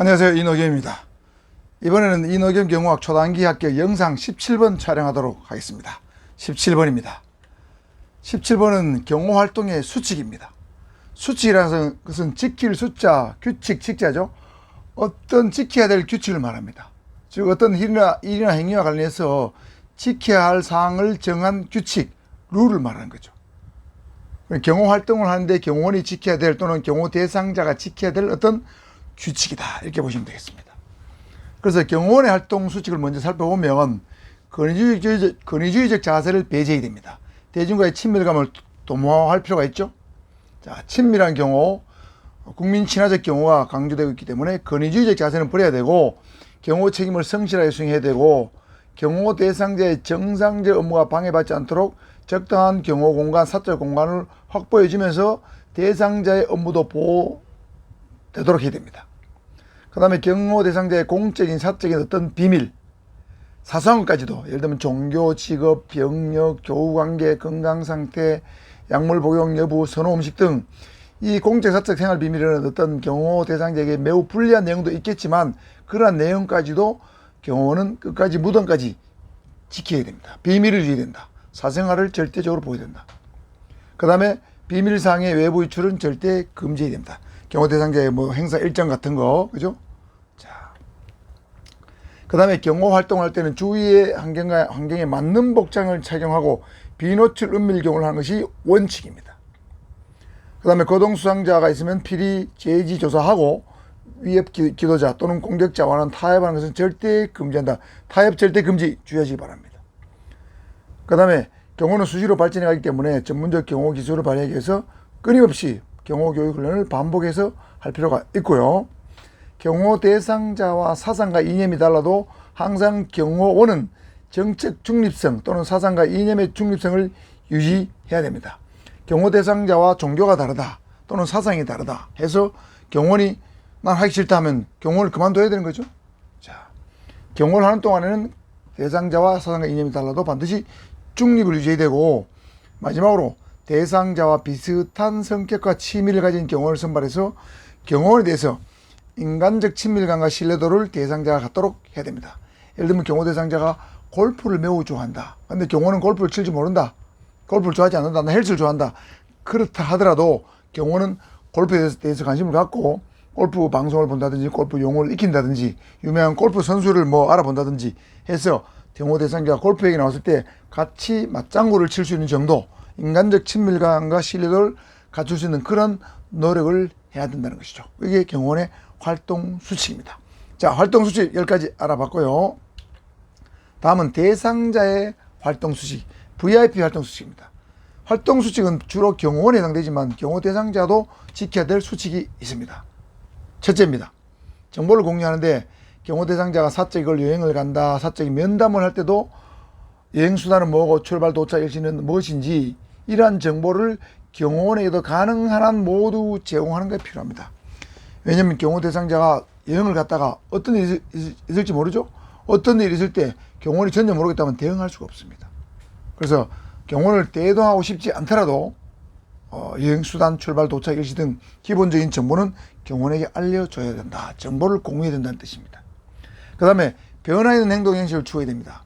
안녕하세요. 이노겸입니다. 이번에는 이노겸 경호학 초단기 합격 영상 17번 촬영하도록 하겠습니다. 17번입니다. 17번은 경호 활동의 수칙입니다. 수칙이라는 것은 지킬 숫자, 규칙, 직자죠. 어떤 지켜야 될 규칙을 말합니다. 즉 어떤 일이나, 일이나 행위와 관련해서 지켜야 할 사항을 정한 규칙, 룰을 말하는 거죠. 경호 활동을 하는데 경호원이 지켜야 될 또는 경호 대상자가 지켜야 될 어떤 규칙이다 이렇게 보시면 되겠습니다. 그래서 경호원의 활동 수칙을 먼저 살펴보면 권위주의적, 권위주의적 자세를 배제해야 됩니다. 대중과의 친밀감을 도모할 필요가 있죠. 자, 친밀한 경호, 국민 친화적 경호가 강조되고 있기 때문에 권위주의적 자세는 버려야 되고 경호 책임을 성실하게 수행해야 되고 경호 대상자의 정상적 업무가 방해받지 않도록 적당한 경호 공간, 사적 공간을 확보해 주면서 대상자의 업무도 보호 되도록 해야 됩니다. 그 다음에 경호 대상자의 공적인, 사적인 어떤 비밀, 사소한 것까지도 예를 들면 종교, 직업, 병력, 교우 관계, 건강 상태, 약물 복용 여부, 선호 음식 등 이 공적 사적 생활 비밀은 어떤 경호 대상자에게 매우 불리한 내용도 있겠지만 그러한 내용까지도 경호는 끝까지 무덤까지 지켜야 됩니다. 비밀을 유지해야 된다. 사생활을 절대적으로 보여야 된다. 그 다음에 비밀사항의 외부 유출은 절대 금지해야 됩니다. 경호 대상자의 뭐 행사 일정 같은 거, 그죠? 자. 그 다음에 경호 활동할 때는 주위의 환경과 환경에 맞는 복장을 착용하고 비노출 은밀 경호를 하는 것이 원칙입니다. 그 다음에 거동 수상자가 있으면 필히 제지 조사하고 위협 기- 기도자 또는 공격자와는 타협하는 것은 절대 금지한다. 타협 절대 금지 주의하시기 바랍니다. 그 다음에 경호는 수시로 발전해 가기 때문에 전문적 경호 기술을 발휘하기 위해서 끊임없이 경호 교육 훈련을 반복해서 할 필요가 있고요. 경호 대상자와 사상과 이념이 달라도 항상 경호원은 정책 중립성 또는 사상과 이념의 중립성을 유지해야 됩니다. 경호 대상자와 종교가 다르다 또는 사상이 다르다 해서 경호원이 난 하기 싫다 하면 경호를 그만둬야 되는 거죠. 자, 경호를 하는 동안에는 대상자와 사상과 이념이 달라도 반드시 중립을 유지해야 되고 마지막으로 대상자와 비슷한 성격과 취미를 가진 경호를 선발해서 경호원에 대해서 인간적 친밀감과 신뢰도를 대상자가 갖도록 해야 됩니다. 예를 들면 경호 대상자가 골프를 매우 좋아한다. 근데 경호는 골프를 칠줄 모른다. 골프를 좋아하지 않는다. 나 헬스를 좋아한다. 그렇다 하더라도 경호는 골프에 대해서, 관심을 갖고 골프 방송을 본다든지 골프 용어를 익힌다든지 유명한 골프 선수를 뭐 알아본다든지 해서 경호 대상자가 골프 얘기 나왔을 때 같이 맞장구를 칠 수 있는 정도 인간적 친밀감과 신뢰도를 갖출 수 있는 그런 노력을 해야 된다는 것이죠. 이게 경호원의 활동 수칙입니다. 자, 활동 수칙 10가지 알아봤고요. 다음은 대상자의 활동 수칙, VIP 활동 수칙입니다. 활동 수칙은 주로 경호원에 해당되지만 경호 대상자도 지켜야 될 수칙이 있습니다. 첫째입니다. 정보를 공유하는데 경호 대상자가 사적인 여행을 간다, 사적인 면담을 할 때도 여행 수단은 뭐고 출발 도착 일시는 무엇인지 이러한 정보를 경호원에게도 가능한 한 모두 제공하는 게 필요합니다. 왜냐하면 경호 대상자가 여행을 갔다가 어떤 일이 있- 있을지 모르죠. 어떤 일이 있을 때 경호원이 전혀 모르겠다면 대응할 수가 없습니다. 그래서 경호를 대동하고 싶지 않더라도 어, 여행 수단, 출발 도착 일시 등 기본적인 정보는 경호원에게 알려줘야 된다. 정보를 공유해야 된다는 뜻입니다. 그 다음에 변화 있는 행동 형식을 추구해야 됩니다.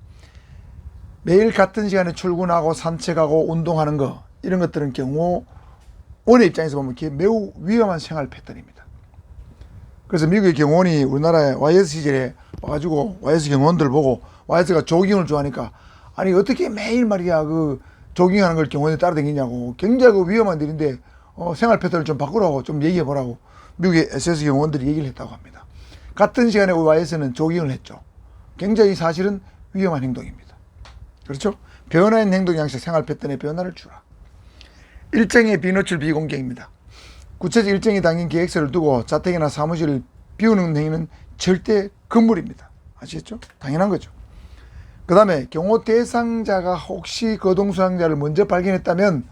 매일 같은 시간에 출근하고 산책하고 운동하는 거 이런 것들은 경호원의 입장에서 보면 매우 위험한 생활 패턴입니다. 그래서 미국의 경호원이 우리나라에 YS 시절에 와가지고 YS 경호원들 보고 YS가 조깅을 좋아하니까 아니 어떻게 매일 말이야 그 조깅하는 걸 경호원이 따라다니냐고 굉장히 그 위험한 일인데 어, 생활 패턴을 좀 바꾸라고 좀 얘기해 보라고 미국의 SS 경호원들이 얘기를 했다고 합니다. 같은 시간에 YS는 조깅을 했죠. 굉장히 사실은 위험한 행동입니다. 그렇죠? 변화인 행동 양식 생활 패턴의 변화를 주라. 일정의 비노출 비공개입니다. 구체적 일정이 담긴 계획서를 두고 자택이나 사무실을 비우는 행위는 절대 금물입니다. 아시겠죠? 당연한 거죠. 그 다음에 경호 대상자가 혹시 거동수상자를 먼저 발견했다면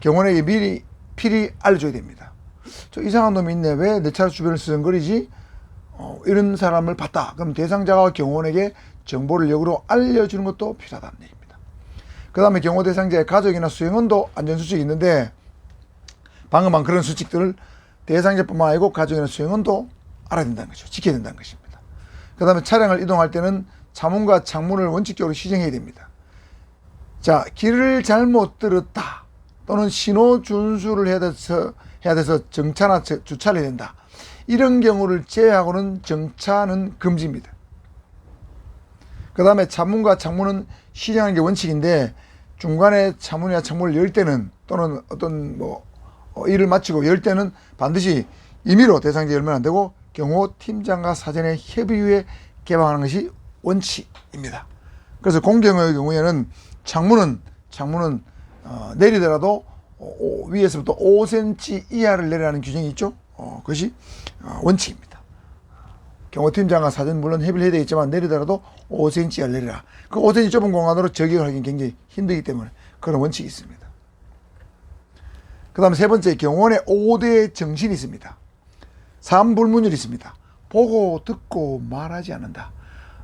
경호원에게 미리 필히 알려줘야 됩니다. 저 이상한 놈이 있네. 왜 내 차 주변을 쓰성거리지? 어, 이런 사람을 봤다. 그럼 대상자가 경호원에게 정보를 역으로 알려주는 것도 필요하다는 얘기입니다. 그 다음에 경호 대상자의 가족이나 수행원도 안전수칙이 있는데 방금 한 그런 수칙들을 대상자뿐만 아니고 가족이나 수행원도 알아야 된다는 거죠. 지켜야 된다는 것입니다. 그 다음에 차량을 이동할 때는 차문과 창문을 원칙적으로 시정해야 됩니다. 자, 길을 잘못 들었다. 또는 신호 준수를 해야 돼서, 해야 돼서 정차나 저- 주차를 해야 된다. 이런 경우를 제외하고는 정차는 금지입니다. 그 다음에 차문과 창문은 시정하는 게 원칙인데 중간에 차문이나 창문을 열 때는 또는 어떤 뭐 어, 일을 마치고 열 때는 반드시 임의로 대상자 열면 안 되고 경호 팀장과 사전에 협의 후에 개방하는 것이 원칙입니다. 그래서 공경의 경우에는 창문은 창문은 어, 내리더라도 어, 오- 위에서부터 5cm 이하를 내리라는 규정이 있죠. 어, 그것이 어, 원칙입니다. 경호팀장과 사전 물론 협의를 해야 되겠지만 내리더라도 5cm 이하를 내리라. 그 5cm 좁은 공간으로 저격을 하기는 굉장히 힘들기 때문에 그런 원칙이 있습니다. 그 다음에 세 번째 경원의 5대 정신이 있습니다. 삼불문율이 있습니다. 보고 듣고 말하지 않는다.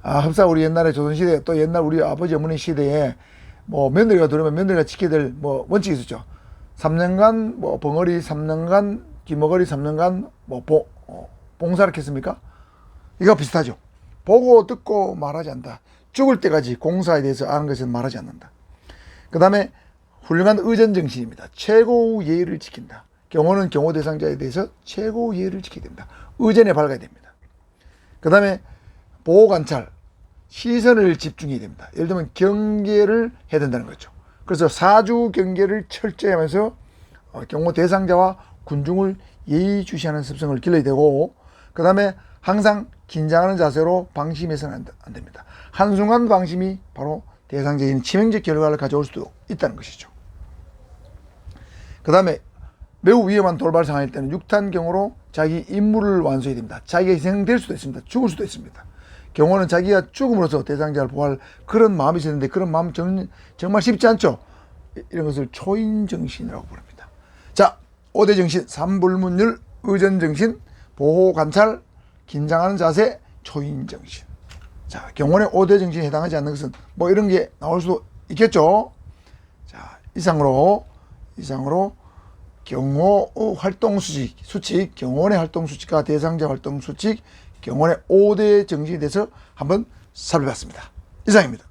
아, 흡사 우리 옛날에 조선시대 또 옛날 우리 아버지 어머니 시대에 뭐 며느리가 들어오면 며느리가 지켜야 될 뭐 원칙이 있었죠. 3년간 뭐 벙어리 3년간 귀머거리 3년간 뭐 봉, 어, 봉사를 했습니까? 이거 비슷하죠. 보고 듣고 말하지 않는다. 죽을 때까지 공사에 대해서 아는 것은 말하지 않는다. 그 다음에 훌륭한 의전 정신입니다. 최고 예의를 지킨다. 경호는 경호 대상자에 대해서 최고 예의를 지켜야 됩니다. 의전에 밝아야 됩니다. 그 다음에 보호 관찰, 시선을 집중해야 됩니다. 예를 들면 경계를 해야 된다는 거죠. 그래서 사주 경계를 철저히 하면서 어, 경호 대상자와 군중을 예의주시하는 습성을 길러야 되고 그 다음에 항상 긴장하는 자세로 방심해서는 안, 됩니다. 한순간 방심이 바로 대상자인 치명적 결과를 가져올 수도 있다는 것이죠. 그 다음에 매우 위험한 돌발 상황일 때는 육탄경으로 자기 임무를 완수해야 됩니다. 자기가 희생될 수도 있습니다. 죽을 수도 있습니다. 경호는 자기가 죽음으로써 대상자를 보호할 그런 마음이 있었는데 그런 마음 정, 정말 쉽지 않죠. 이- 이런 것을 초인정신이라고 부릅니다. 자, 5대 정신, 삼불문율, 의전정신, 보호관찰, 긴장하는 자세, 초인 정신. 자, 경원의 5대 정신에 해당하지 않는 것은 뭐 이런 게 나올 수도 있겠죠. 자, 이상으로, 이상으로 경호 활동 수칙, 수칙, 경원의 활동 수칙과 대상자 활동 수칙, 경원의 5대 정신에 대해서 한번 살펴봤습니다. 이상입니다.